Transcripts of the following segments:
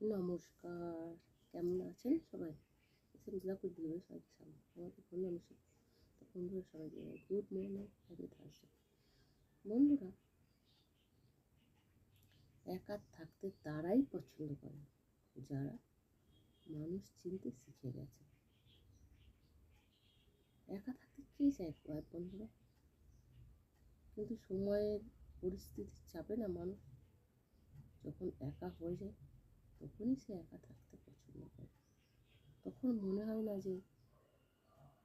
নমস্কার। কেমন আছেন সবাই? মিদনাপুর ভিডিও সবাইকে সামনে আমাকে ফোন অনুষ্ঠান তো বন্ধুরা সবাইকে গুড মর্নিং হ্যাপি বন্ধুরা, একা থাকতে তারাই পছন্দ করে। যারা মানুষ চিনতে শিখে গেছে। একা থাকতে কে চায় বন্ধুরা? কিন্তু সময়ের পরিস্থিতির চাপে না মানুষ যখন একা হয়ে যায় তখনই সে একা থাকতে পছন্দ করে। তখন মনে হয় না যে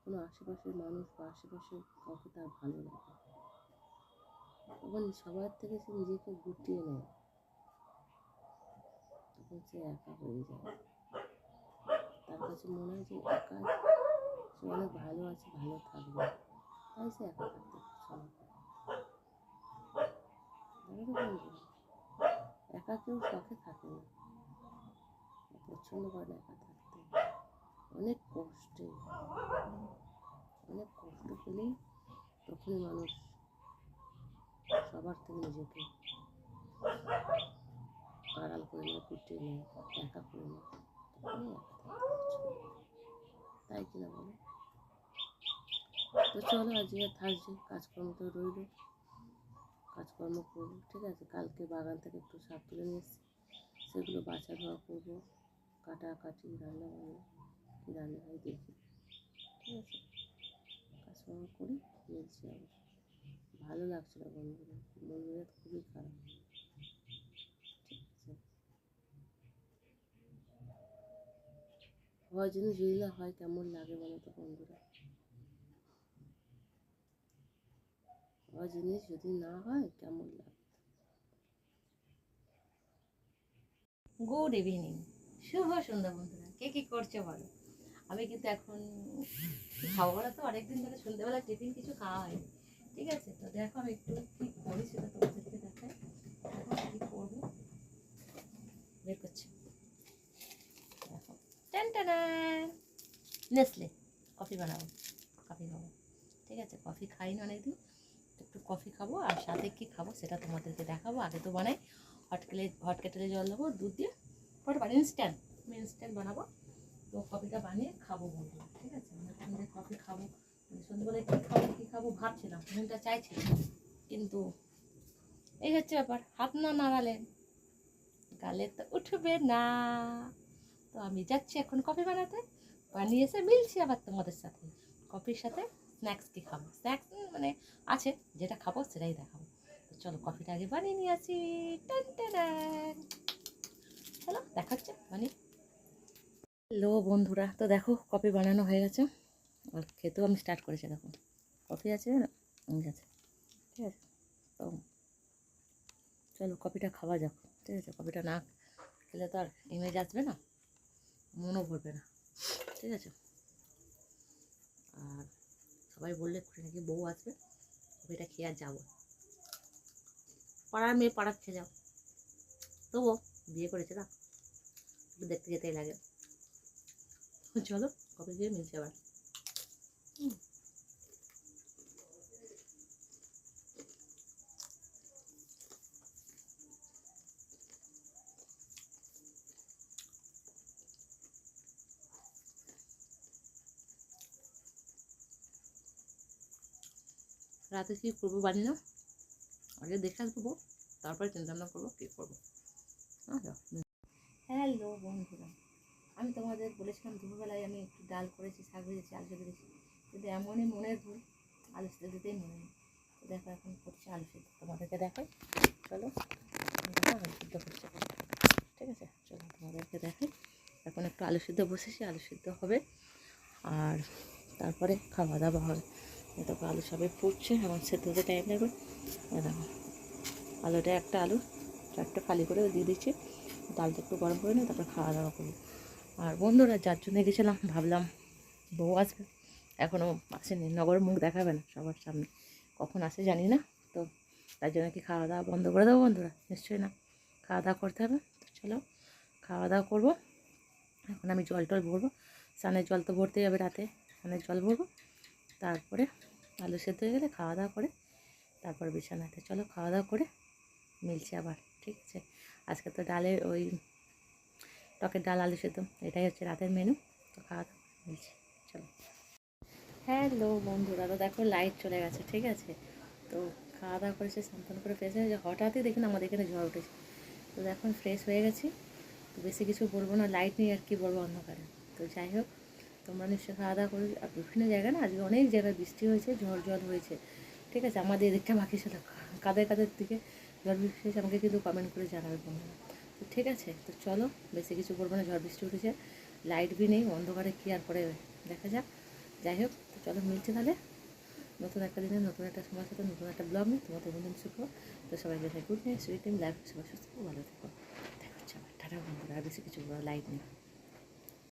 কোনো আশেপাশের মানুষ বা আশেপাশে কাউকে তার ভালো লাগে। তখন সবার থেকে সে নিজেকে গুটিয়ে নেয়। তখন সে একা হয়ে যায়। তার কাছে মনে হয় যে একা, সে অনেক ভালো আছে, ভালো থাকবে। তাই সে একা থাকতে পছন্দ করে। একা কেউ শখে থাকে না। পছন্দ করে একা থাকতে অনেক কষ্টে, অনেক কষ্ট পেলেই তখনই মানুষ সবার থেকে নিজেকে আড়াল করে নেয়, কুটিয়ে নেয়, একা করে নেয়। তখনই একা তাই কিনা বলো? তো চলো আজকে থাকছে কাজকর্ম তো রইল। কাজকর্ম করব, ঠিক আছে? কালকে বাগান থেকে একটু শাক তুলে নিয়ে এসছি। সেগুলো বাছা ধোয়া করব। কাটাকাটি রান্না বান্না, কী রান্না হয় দেখি। ঠিক আছে? কাজকর্ম করি বলছি আবার। ভালো লাগছে না বন্ধুরা বন্ধুরা খুবই খারাপ। ঠিক আছে? হওয়ার না হয় কেমন লাগে বলো তো বন্ধুরা? হওয়ার জিনিস যদি না হয় কেমন লাগে? গুড ইভিনিং শুভ সন্ধ্যা বন্ধুরা। কে কি করছে বলো? আমি কিন্তু এখন খাব না তো, অনেকদিন ধরে সন্ধ্যেবেলা টিফিন কিছু খাওয়া হয়নি। ঠিক আছে? তো দেখো আমি একটু কি করি সেটা তোমাদেরকে দেখাই। দেখো কি করব? বের করছি। নেসলে, কফি বানাবো, কফি খাব। ঠিক আছে? কফি খাই না অনেকদিন। একটু কফি খাব আর সাথে কি খাব সেটা তোমাদেরকে দেখাবো। আগে তো বানাই। হট কেলে হট কেটেলে জল দেবো, দুধ দিয়ে। পরে বানিয়ে ইনস্ট্যান্ট আমি ইনস্ট্যান্ট বানাবো। তো কফিটা বানিয়ে খাব বলব, ঠিক আছে? এখন কফি খাব? মানে সন্ধ্যেবেলায় কী খাব কী খাব ভাবছিলাম মনটা চাইছিলাম। কিন্তু এই হচ্ছে ব্যাপার, হাত না নাড়ালে গালে তো উঠবে না। তো আমি যাচ্ছি এখন কফি বানাতে। বানিয়ে এসে মিলছি আবার তোমাদের সাথে। কফির সাথে স্ন্যাক্স কী খাব? স্ন্যাক্স মানে আছে, যেটা খাব সেটাই দেখাবো। তো চলো কফিটা আগে বানিয়ে নিয়ে আসি। টান টান। চলো, দেখা হচ্ছে বানিয়ে হ্যালো বন্ধুরা, তো দেখো, কফি বানানো হয়ে গেছে। আর খেতেও আমি স্টার্ট করেছি, দেখো। কফি আছে ঠিক আছে ঠিক আছে? তো চলো, কফিটা খাওয়া যাক, ঠিক আছে? কফিটা না খেলে তো আর ইমেজ আসবে না, মনও ভরবে না, ঠিক আছে? আর সবাই বললে নাকি বউ আসবে, কফিটা খেয়ে আর যাব পাড়ার মেয়ে, পাড়ার খেয়ে যাও তবুও বিয়ে করেছে না? দেখতে যেতেই লাগে। চলো, কবে গিয়ে মিলছে আবার? হুম। রাতে কী করব বানি না? আগে দেখে আসব তারপরে চিন্তা ভাবনা করব, কী করব। হ্যালো বন্ধুরা, আমি তোমাদের বলেছিলাম দুপুরবেলায় আমি একটু ডাল করেছি, শাক ভেজেছি, আলু সেদ্ধ দিয়েছি কিন্তু এমনই মনের ভুল, আলু সেদ্ধ দিতেই মনে নেই। দেখো এখন করছি আলু সেদ্ধ। তোমাদেরকে দেখাই, চলো। আলু সেদ্ধ করছে ঠিক আছে? চলো তোমাদেরকে দেখাই। এখন একটু আলু সেদ্ধ বসেছি, আলু সেদ্ধ হবে। আর তারপরে খাওয়া দাওয়া হবে দেখো আলু সবে ফুটছে, এখন সেদ্ধ হতে টাইম লাগবে। দেখো, আলুটা একটা আলু, চারটে খালি করে দিয়ে দিচ্ছি। ডালটা একটু গরম করে নিই, তারপর খাওয়া দাওয়া করব আর বন্ধুরা, যার জন্য গেছিলাম, ভাবলাম বউ আসবে। এখনও আসেনি, নগর মুখ দেখাবে না সবার সামনে। কখন আসে জানি না, তো তার জন্য কি খাওয়া দাওয়া বন্ধ করে দেবো বন্ধুরা? নিশ্চয়ই না। খাওয়া দাওয়া করতে হবে, তো চলো খাওয়া দাওয়া করব। এখন আমি জল টল ভরবো। স্নানের জল তো ভরতেই হবে রাতে, স্নানের জল ভরবো। তারপরে আলু সেদ্ধ হয়ে গেলে খাওয়া দাওয়া করে, তারপর বিছানাতে চলো খাওয়া দাওয়া করে, মিলছে আবার, ঠিক আছে? আজকে তো ডালের ওই টকের ডাল, আলু সেদ্ধ, এটাই হচ্ছে রাতের মেনু তো খাওয়া দাওয়া হয়েছে চলো। হ্যালো বন্ধুরা, তো দেখো লাইট চলে গেছে, ঠিক আছে? তো খাওয়া দাওয়া করেছে, স্নান করে ফ্রেশ হয়ে হঠাৎই দেখুন আমাদের এখানে ঝড় উঠেছে। তো এখন ফ্রেশ হয়ে গেছি। তো বেশি কিছু বলব না লাইট নিয়ে আর কি বলব অন্ধকারে। তো যাই হোক, তোমরা নিশ্চয়ই খাওয়া দাওয়া করে আর বিভিন্ন জায়গায় না, আজকে অনেক জায়গায় বৃষ্টি হয়েছে, ঝড় জল হয়েছে। ঠিক আছে, আমাদের এদিকটা বাকি ছিল কাদের কাদের দিকে। ঝড় বৃষ্টি হয়েছে, আমাকে কিন্তু কমেন্ট করে জানাবে বন্ধুরা। তো ঠিক আছে, তো চলো, বেশি কিছু করব না, ঝড় বৃষ্টি উঠেছে লাইট বি নেই, অন্ধকারে কী আর করে দেখা যাক। যাই হোক, তো চলো মিলছে তাহলে। নতুন একটা দিনে, নতুন একটা সময় সাথে, নতুন একটা ব্লগ নিয়ে তোমাদের বন্ধু শুক্র তো সবাইকে good night sweet time life সবাই সুস্থ ভালো থেকো। দেখা হচ্ছে আবার। বন্ধুরা, আর বেশি কিছু লাইট নেই।